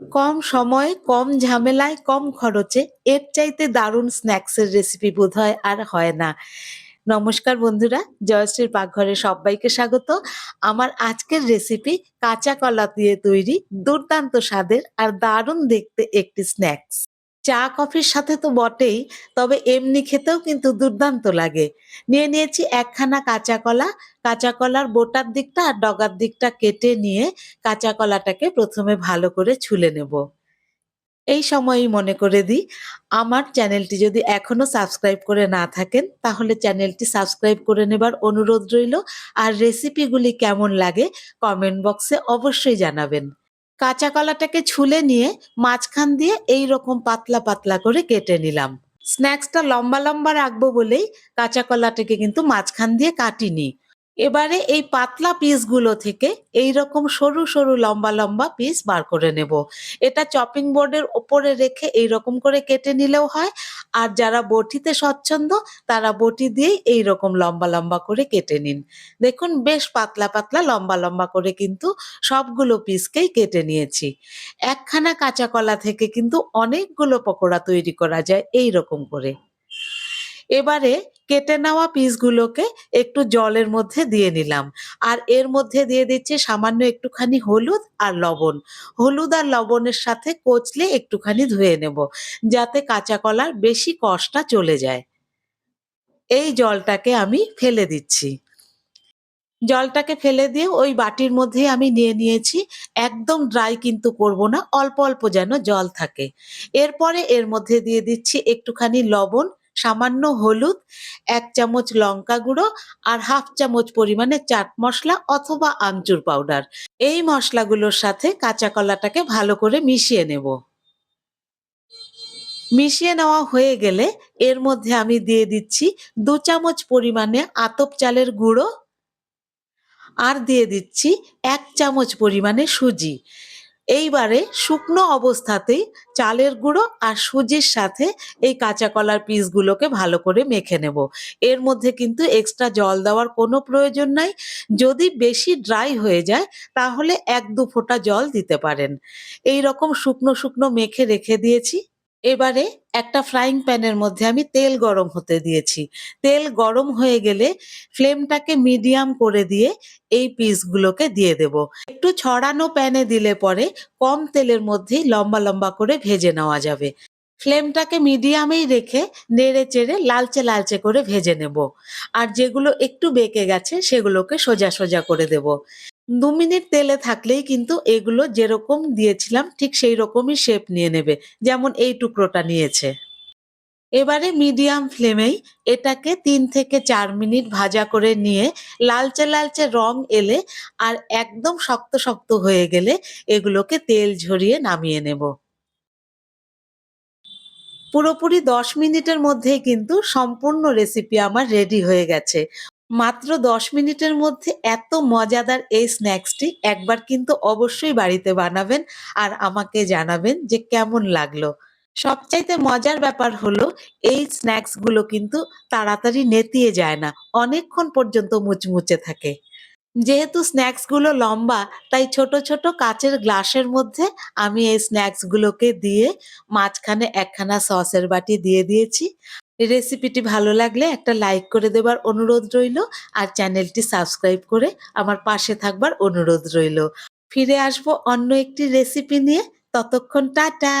কম সময়ে, কম ঝামেলায়, কম খরচে এর চাইতে দারুণ স্ন্যাক্সের রেসিপি বোধ হয় আর হয় না। নমস্কার বন্ধুরা, জয়শ্রীর পাকঘরে সবাইকে স্বাগত। আমার আজকের রেসিপি কাঁচা কলা দিয়ে তৈরি দুর্দান্ত স্বাদের আর দারুণ দেখতে একটি স্ন্যাক্স। চা কফির সাথে তো বটেই, তবে এমনি খেতেও কিন্তু দুর্দান্ত লাগে। নিয়ে নিয়েছি একখানা কাঁচা কলা, কাঁচা কলার বোটার দিকটা আর ডগার দিকটা কেটে নিয়ে কাঁচা কলাটাকে প্রথমে ভালো করে ছুলে নেব। এই সময়েই মনে করে দিই, আমার চ্যানেলটি যদি এখনও সাবস্ক্রাইব করে না থাকেন, তাহলে চ্যানেলটি সাবস্ক্রাইব করে নেবার অনুরোধ রইল। আর রেসিপিগুলি কেমন লাগে কমেন্ট বক্সে অবশ্যই জানাবেন। কাঁচা কলাটাকে ছুলে নিয়ে মাঝখান দিয়ে এই রকম পাতলা, পাতলা করে কেটে নিলাম। স্ন্যাক্সটা লম্বা, লম্বা রাখব বলেই কাঁচা কলাটাকে কিন্তু মাঝখান দিয়ে কাটিনি। এবারে এই পাতলা পিসগুলো থেকে এই রকম সরু, সরু লম্বা, লম্বা পিস বার করে নেব। এটা চপিং বোর্ডের ওপরে রেখে এই রকম করে কেটে নিলেও হয়। আর যারা বটিতে স্বচ্ছন্দ তারা বটি দিয়েই এইরকম লম্বা, লম্বা করে কেটে নিন। দেখুন বেশ পাতলা, পাতলা লম্বা, লম্বা করে কিন্তু সবগুলো পিসকেই কেটে নিয়েছি। একখানা কাঁচা কলা থেকে কিন্তু অনেকগুলো পকোড়া তৈরি করা যায় এই রকম করে। এবারে কেটে নেওয়া পিসগুলোকে একটু জলের মধ্যে দিয়ে নিলাম। আর এর মধ্যে দিয়ে দিচ্ছি সামান্য একটুখানি হলুদ আর লবণ। হলুদ আর লবণের সাথে কচলে একটুখানি ধুয়ে নেব, যাতে কাঁচা কলার বেশি কষটা চলে যায়। এই জলটাকে আমি ফেলে দিচ্ছি। জলটাকে ফেলে দিয়ে ওই বাটির মধ্যেই আমি নিয়ে নিয়েছি। একদম ড্রাই কিন্তু করব না, অল্প, অল্প যেন জল থাকে। এরপরে এর মধ্যে দিয়ে দিচ্ছি একটুখানি লবণ, সামান্য হলুদ, এক চামচ লঙ্কা গুঁড়ো আর হাফ চামচ পরিমাণে চাট মশলা অথবা আমচুর পাউডার। এই মশলাগুলোর সাথে কাঁচা কলাটাকে ভালো করে মিশিয়ে নেব। মিশিয়ে নেওয়া হয়ে গেলে এর মধ্যে আমি দিয়ে দিচ্ছি দু চামচ পরিমাণে আতপ চালের গুঁড়ো আর দিয়ে দিচ্ছি এক চামচ পরিমাণে সুজি। এইবারে শুকনো অবস্থাতেই চালের গুঁড়ো আর সুজির সাথে এই কাঁচা কলার পিসগুলোকে ভালো করে মেখে নেব। এর মধ্যে কিন্তু এক্সট্রা জল দেওয়ার কোনো প্রয়োজন নাই। যদি বেশি ড্রাই হয়ে যায় তাহলে ১-২ ফোঁটা জল দিতে পারেন। এই রকম শুকনো, শুকনো মেখে রেখে দিয়েছি। এবারে একটা ফ্রাইং প্যানের মধ্যে আমি তেল গরম হতে দিয়েছি। তেল গরম হয়ে গেলে ফ্লেমটাকে মিডিয়াম করে দিয়ে এই পিসগুলোকে দিয়ে দেব। একটু ছড়ানো প্যানে দিলে পরে কম তেলের মধ্যেই লম্বা, লম্বা করে ভেজে নেওয়া যাবে। ফ্লেমটাকে মিডিয়ামেই রেখে নেড়ে চেড়ে লালচে, লালচে করে ভেজে নেব। আর যেগুলো একটু বেঁকে গেছে সেগুলোকে সোজা, সোজা করে দেব। ২ মিনিট তেলে থাকলেই কিন্তু এগুলো যেরকম দিয়েছিলাম ঠিক সেই রকমই শেপ নিয়ে নেবে। যেমন এই টুকরোটা নিয়েছে। এবারে মিডিয়াম ফ্লেমেই এটাকে তিন থেকে চার মিনিট ভাজা করে নিয়ে লালচে, লালচে রং এলে আর একদম শক্ত, শক্ত হয়ে গেলে এগুলোকে তেল ঝরিয়ে নামিয়ে নেব। পুরোপুরি ১০ মিনিটের মধ্যেই কিন্তু সম্পূর্ণ রেসিপি আমার রেডি হয়ে গেছে। মাত্র ১০ মিনিটের মধ্যে এত মজাদার এই স্ন্যাক্সটি একবার কিন্তু অবশ্যই বাড়িতে বানাবেন আর আমাকে জানাবেন যে কেমন লাগল। সবচাইতে মজার ব্যাপার হলো এই স্ন্যাক্সগুলো কিন্তু তাড়াতাড়ি নেতিয়ে যায় না। অনেকক্ষণ পর্যন্ত মুচমুচে থাকে। যেহেতু স্ন্যাক্সগুলো লম্বা তাই ছোট, ছোট কাচের গ্লাসের মধ্যে আমি এই স্ন্যাক্সগুলোকে দিয়ে মাঝখানে একখানা সসের বাটি দিয়ে দিয়েছি। রেসিপিটি ভালো লাগলে একটা লাইক করে দেবার অনুরোধ রইল আর চ্যানেলটি সাবস্ক্রাইব করে আমার পাশে থাকবার অনুরোধ রইল ফিরে আসব অন্য একটি রেসিপি নিয়ে। ততক্ষণ টাটা।